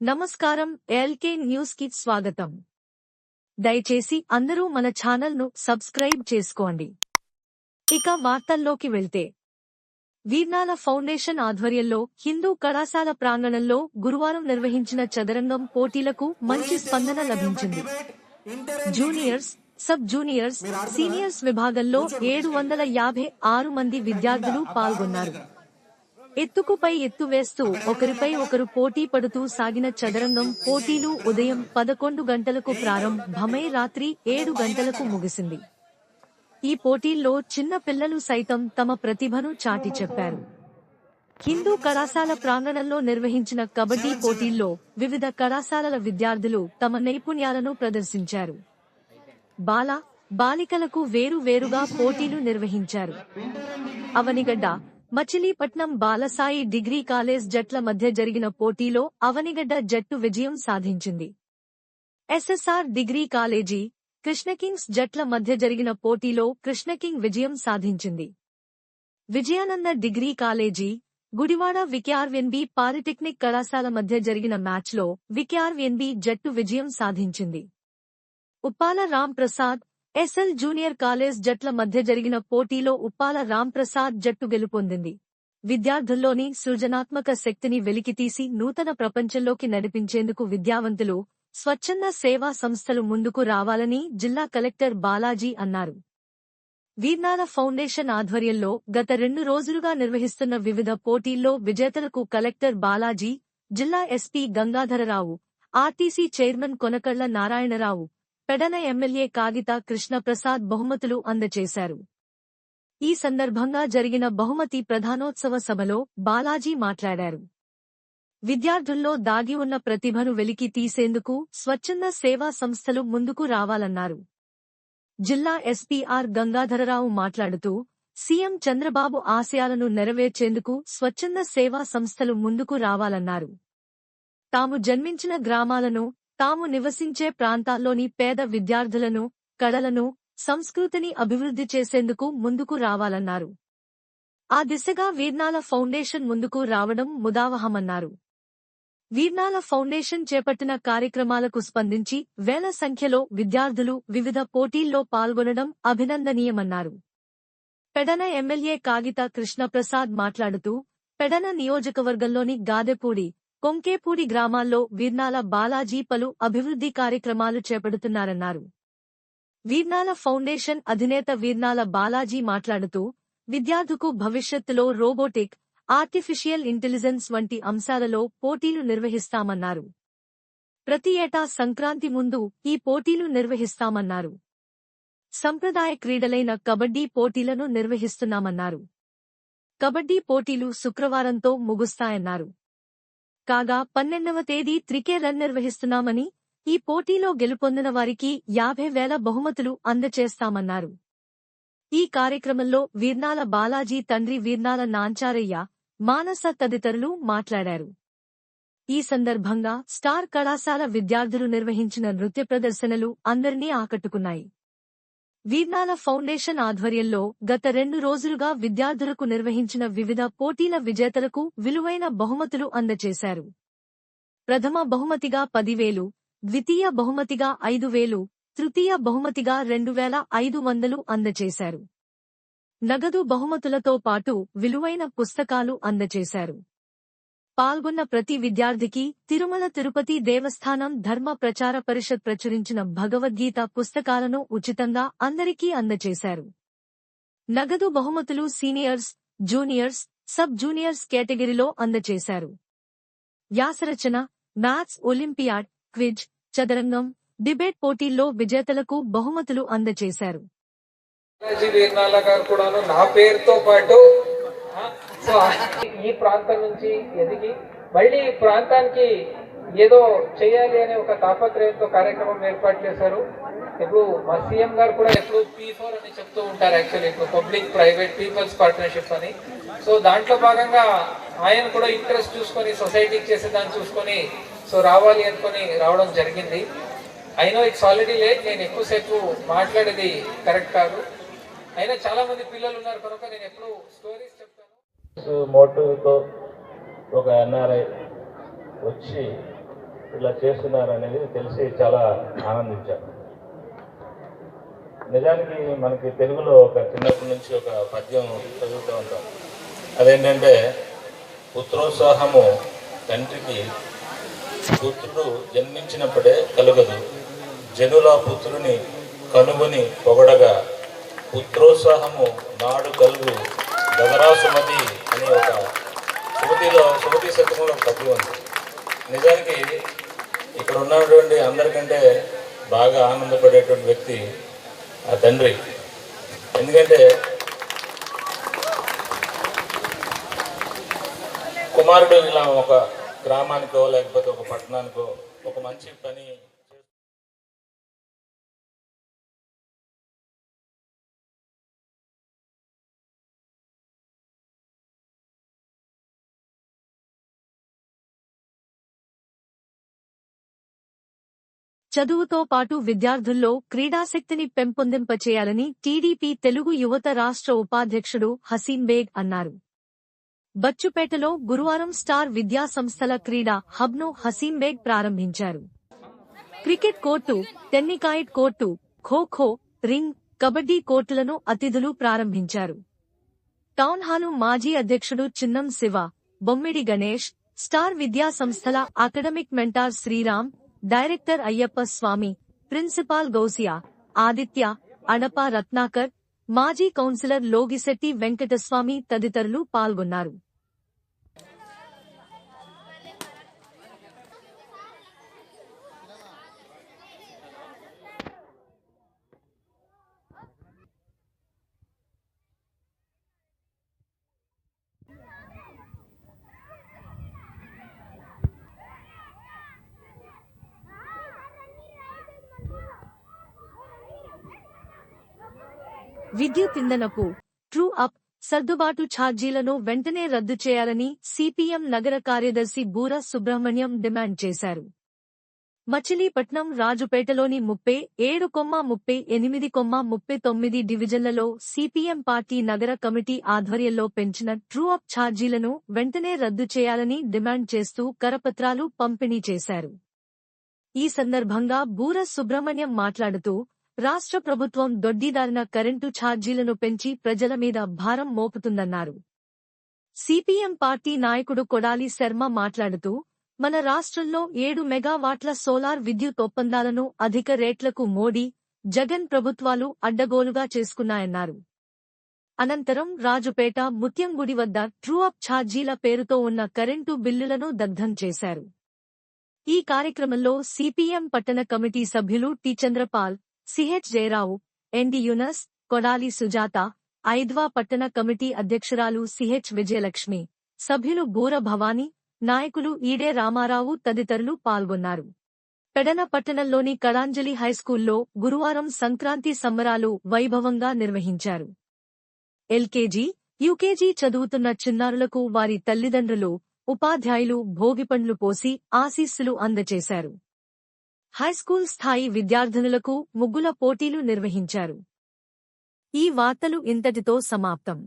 నమస్కారం ఎల్కే న్యూస్కి స్వాగతం. దయచేసి అందరూ మన ఛానల్ను సబ్స్క్రైబ్ చేసుకోండి. ఇక వార్తల్లోకి వెళ్తే. వీర్నాల ఫౌండేషన్ ఆధ్వర్యంలో హిందూ కళాశాల ప్రాంగణంలో గురువారం నిర్వహించిన చదరంగం పోటీలకు మంచి స్పందన లభించింది. జూనియర్స్ సబ్ జూనియర్స్ సీనియర్స్ విభాగంలో ఏడు వందల యాభై ఆరు మంది విద్యార్థులు పాల్గొన్నారు. ఎత్తుకుపై ఎత్తు వేస్తూ ఒకరిపై ఒకరు పోటీ పడుతూ సాగిన చదరంగం పోటీలు ఉదయం పదకొండు గంటలకు ప్రారంభమై రాత్రి ఏడు గంటలకు ముగిసింది. ఈ పోటీల్లో చిన్న పిల్లలు సైతం తమ ప్రతిభను చాటి చెప్పారు. హిందూ కళాశాల ప్రాంగణంలో నిర్వహించిన కబడ్డీ పోటీల్లో వివిధ కళాశాలల విద్యార్థులు తమ నైపుణ్యాలను ప్రదర్శించారు. బాల బాలికలకు వేరు వేరుగా పోటీలు నిర్వహించారు. అవనిగడ్డ మచిలీపట్నం బాలసాయి డిగ్రీ కాలేజ్ జట్ల మధ్య జరిగిన పోటీలో అవనిగడ్డ జట్టు విజయం సాధించింది. ఎస్ఎస్ఆర్ డిగ్రీ కాలేజీ కృష్ణకింగ్స్ జట్ల మధ్య జరిగిన పోటీలో కృష్ణకింగ్ విజయం సాధించింది. విజయానంద డిగ్రీ కాలేజీ గుడివాడ విక్యార్వెన్బి పాలిటెక్నిక్ కళాశాల మధ్య జరిగిన మ్యాచ్లో విక్యార్వెన్బి జట్టు విజయం సాధించింది. Uppala Ram Prasad SL junior college జట్ల మధ్య జరిగిన పోటీలో ఉప్పాల రాంప్రసాద్ జట్టు గెలుపొందింది. విద్యార్థుల్లోని సృజనాత్మక శక్తిని వెలికితీసి నూతన ప్రపంచంలోకి నడిపించేందుకు విద్యావంతులు స్వచ్ఛంద సేవా సంస్థలు ముందుకు రావాలని జిల్లా కలెక్టర్ బాలాజీ అన్నారు. వీర్నాల ఫౌండేషన్ ఆధ్వర్యంలో గత రెండు రోజులుగా నిర్వహిస్తున్న వివిధ పోటీల్లో విజేతలకు కలెక్టర్ బాలాజీ జిల్లా SP Gangadhararao RTC chairman Konakalla Narayanarao Pedana MLA Kagitha Krishnaprasad బహుమతులు అందజేశారు. ఈ సందర్భంగా జరిగిన బహుమతి ప్రధానోత్సవ సభలో బాలాజీ మాట్లాడారు. విద్యార్థుల్లో దాగి ఉన్న ప్రతిభను వెలికి తీసేందుకు స్వచ్ఛంద సేవా సంస్థలు ముందుకు రావాలన్నారు. జిల్లా ఎస్పీఆర్ గంగాధరరావు మాట్లాడుతూ సీఎం చంద్రబాబు ఆశయాలను నెరవేర్చేందుకు స్వచ్ఛంద సేవా సంస్థలు ముందుకు రావాలన్నారు. తాము జన్మించిన గ్రామాలను తాము నివసించే ప్రాంతాల్లోని పేద విద్యార్థులను కళలను సంస్కృతిని అభివృద్ధి చేసేందుకు ముందుకు రావాలన్నారు. ఆ దిశగా వీర్నాల ఫౌండేషన్ ముందుకు రావడం ముదావహమన్నారు. వీర్నాల ఫౌండేషన్ చేపట్టిన కార్యక్రమాలకు స్పందించి వేల సంఖ్యలో విద్యార్థులు వివిధ పోటీల్లో పాల్గొనడం అభినందనీయమన్నారు. పెడన ఎమ్మెల్యే కాగిత కృష్ణప్రసాద్ మాట్లాడుతూ పెడన నియోజకవర్గంలోని గాదెపూడి కొంకేపూడి గ్రామాల్లో వీర్నాల బాలాజీ పలు అభివృద్ధి కార్యక్రమాలు చేపడుతున్నారన్నారు. వీర్నాల ఫౌండేషన్ అధినేత వీర్నాల బాలాజీ మాట్లాడుతూ విద్యార్థుకు భవిష్యత్తులో రోబోటిక్ ఆర్టిఫిషియల్ ఇంటెలిజెన్స్ వంటి అంశాలలో పోటీలు నిర్వహిస్తామన్నారు. ప్రతి ఏటా సంక్రాంతి ముందు ఈ పోటీలు నిర్వహిస్తామన్నారు. సంప్రదాయ క్రీడలైన కబడ్డీ పోటీలను నిర్వహిస్తున్నామన్నారు. కబడ్డీ పోటీలు శుక్రవారంతో ముగుస్తాయన్నారు. కాగా పన్నెండవ తేదీ త్రికే రన్ నిర్వహిస్తున్నామని ఈ పోటీలో గెలుపొందిన వారికి యాభై వేల బహుమతులు అందచేస్తామన్నారు. ఈ కార్యక్రమంలో వీర్నాల బాలాజీ తండ్రి వీర్నాల నాంచారయ్య మానస తదితరులు మాట్లాడారు. ఈ సందర్భంగా స్టార్ కళాశాల విద్యార్థులు నిర్వహించిన నృత్య ప్రదర్శనలు అందరినీ ఆకట్టుకున్నాయి. వీర్నాల ఫౌండేషన్ ఆధ్వర్యంలో గత రెండు రోజులుగా విద్యార్థులకు నిర్వహించిన వివిధ పోటీల విజేతలకు విలువైన బహుమతులు అందజేశారు. ప్రథమ బహుమతిగా పదివేలు ద్వితీయ బహుమతిగా ఐదు వేలు తృతీయ బహుమతిగా రెండు వేల ఐదు వందలు అందజేశారు. నగదు బహుమతులతో పాటు విలువైన పుస్తకాలు అందజేశారు. పాల్గొన్న ప్రతి విద్యార్థికి తిరుమల తిరుపతి దేవస్థానం ధర్మ ప్రచార పరిషత్ ప్రచురించిన భగవద్గీత పుస్తకాలను ఉచితంగా అందరికీ అందజేశారు. నగదు బహుమతులు సీనియర్స్ జూనియర్స్ సబ్ జూనియర్స్ కేటగిరీలో అందజేశారు. వ్యాసరచన మ్యాథ్స్ ఒలింపియాడ్ క్విజ్ చదరంగం డిబేట్ పోటీల్లో విజేతలకు బహుమతులు అందజేశారు. నా పేరుతో పాటు ఈ ప్రాంతం నుంచి ఎదిగి మళ్ళీ ఈ ప్రాంతానికి ఏదో చేయాలి అనే ఒక తాపత్రయంతో కార్యక్రమం ఏర్పాటు చేశారు. ఇప్పుడు మా సీఎం గారు కూడా ఎప్పుడు పీ ఫోర్ అని చెప్తూ ఉంటారు యాక్చువల్లీ ఇప్పుడు పబ్లిక్ ప్రైవేట్ పీపుల్స్ పార్ట్నర్షిప్ అని. సో దాంట్లో భాగంగా ఆయన కూడా ఇంట్రెస్ట్ చూసుకొని సొసైటీకి చేసే దాన్ని చూసుకొని సో రావాలి అనుకొని రావడం జరిగింది. అయినో ఇట్స్ ఆల్రెడీ లేట్ నేను ఎక్కువసేపు మాట్లాడేది కరెక్ట్ కాదు. అయినా చాలా మంది పిల్లలు ఉన్నారు కనుక నేను ఎప్పుడు స్టోరీస్ మోటివ్తో ఒక ఎన్ఆర్ఐ వచ్చి ఇలా చేస్తున్నారు అనేది తెలిసి చాలా ఆనందించాను నిజానికి మనకి తెలుగులో ఒక చిన్నప్పటి నుంచి ఒక పద్యం చదువుతూ ఉంటాం. అదేంటంటే పుత్రోత్సాహము తండ్రికి పుత్రుడు జన్మించినప్పుడే కలుగదు. జనుల పుత్రుని కనుగొని పొగడగా పుత్రోత్సాహము నాడు కలుగు. గదరా సుమతి అనే ఒక సుమతిలో సుమతి శతకంలో ఒక పద్యం ఉంది. నిజానికి ఇక్కడ ఉన్నటువంటి అందరికంటే బాగా ఆనందపడేటువంటి వ్యక్తి ఆ తండ్రి. ఎందుకంటే కుమారుడు ఇలా ఒక గ్రామానికో లేకపోతే ఒక పట్టణానికో ఒక మంచి పని చదువుతో పాటు విద్యార్థుల్లో క్రీడాశక్తిని పెంపొందింపచేయాలని టీడీపీ తెలుగు యువత రాష్ట్ర ఉపాధ్యక్షుడు హసీన్ బేగ్ అన్నారు. బచ్చుపేటలో గురువారం స్టార్ విద్యా సంస్థల క్రీడా హబ్ను హసీన్ బేగ్ ప్రారంభించారు. Cricket court tennikoit court kho kho ring kabaddi కోర్టులను అతిథులు ప్రారంభించారు. టౌన్ హాలు మాజీ అధ్యక్షుడు చిన్నం శివ బొమ్మిడి గణేష్ స్టార్ విద్యా సంస్థల academic mentor Sriram director Ayyappa Swamy principal Gousia Aditya Adapa Ratnakar మాజీ కౌన్సిలర్ లోగిశెట్టి వెంకటస్వామి తదితరులు పాల్గొన్నారు. విద్యుత్ ఇంధనపు ట్రూ అప్ సర్దుబాటు ఛార్జీలను వెంటనే రద్దు చేయాలని సిపిఎం నగర కార్యదర్శి బూర సుబ్రహ్మణ్యం డిమాండ్ చేశారు. మచిలీపట్నం రాజుపేటలోని ముప్పై ఏడు కొమ్మ ముప్పై ఎనిమిది కొమ్మ ముప్పై తొమ్మిది డివిజన్లలో సిపిఎం పార్టీ నగర కమిటీ ఆధ్వర్యంలో పెంచిన ట్రూ అప్ ఛార్జీలను వెంటనే రద్దు చేయాలని డిమాండ్ చేస్తూ కరపత్రాలు పంపిణీ చేశారు. ఈ సందర్భంగా బూర సుబ్రహ్మణ్యం మాట్లాడుతూ రాష్ట్ర ప్రభుత్వం దొడ్డిదారిన కరెంటు ఛార్జీలను పెంచి ప్రజల మీద భారం మోపుతుందన్నారు. సిపిఎం పార్టీ నాయకుడు కొడాలి శర్మ మాట్లాడుతూ మన రాష్ట్రంలో ఏడు మెగావాట్ల సోలార్ విద్యుత్ ఒప్పందాలను అధిక రేట్లకు మోడీ జగన్ ప్రభుత్వాలు అడ్డగోలుగా చేసుకున్నాయన్నారు. అనంతరం రాజుపేట ముత్యంగుడి వద్ద ట్రూ అప్ ఛార్జీల పేరుతో ఉన్న కరెంటు బిల్లులను దగ్ధం చేశారు. ఈ కార్యక్రమంలో సిపిఎం పట్టణ కమిటీ సభ్యులు T Chandrapal CH Jayarao ND Yunus Kodali Sujatha ఐద్వా పట్టణ కమిటీ అధ్యక్షురాలు సిహెచ్ విజయలక్ష్మి సభ్యులు బూర భవానీ నాయకులు ఈడే రామారావు తదితరులు పాల్గొన్నారు. పెడన పట్టణంలోని కళాంజలి హైస్కూల్లో గురువారం సంక్రాంతి సంబరాలు వైభవంగా నిర్వహించారు. ఎల్కేజీ యూకేజీ చదువుతున్న చిన్నారులకు వారి తల్లిదండ్రులు ఉపాధ్యాయులు భోగిపండ్లు పోసి ఆశీస్సులు అందజేశారు. హైస్కూల్ స్థాయి విద్యార్థినులకు ముగ్గుల పోటీలు నిర్వహించారు. ఈ వార్తలు ఇంతటితో సమాప్తం.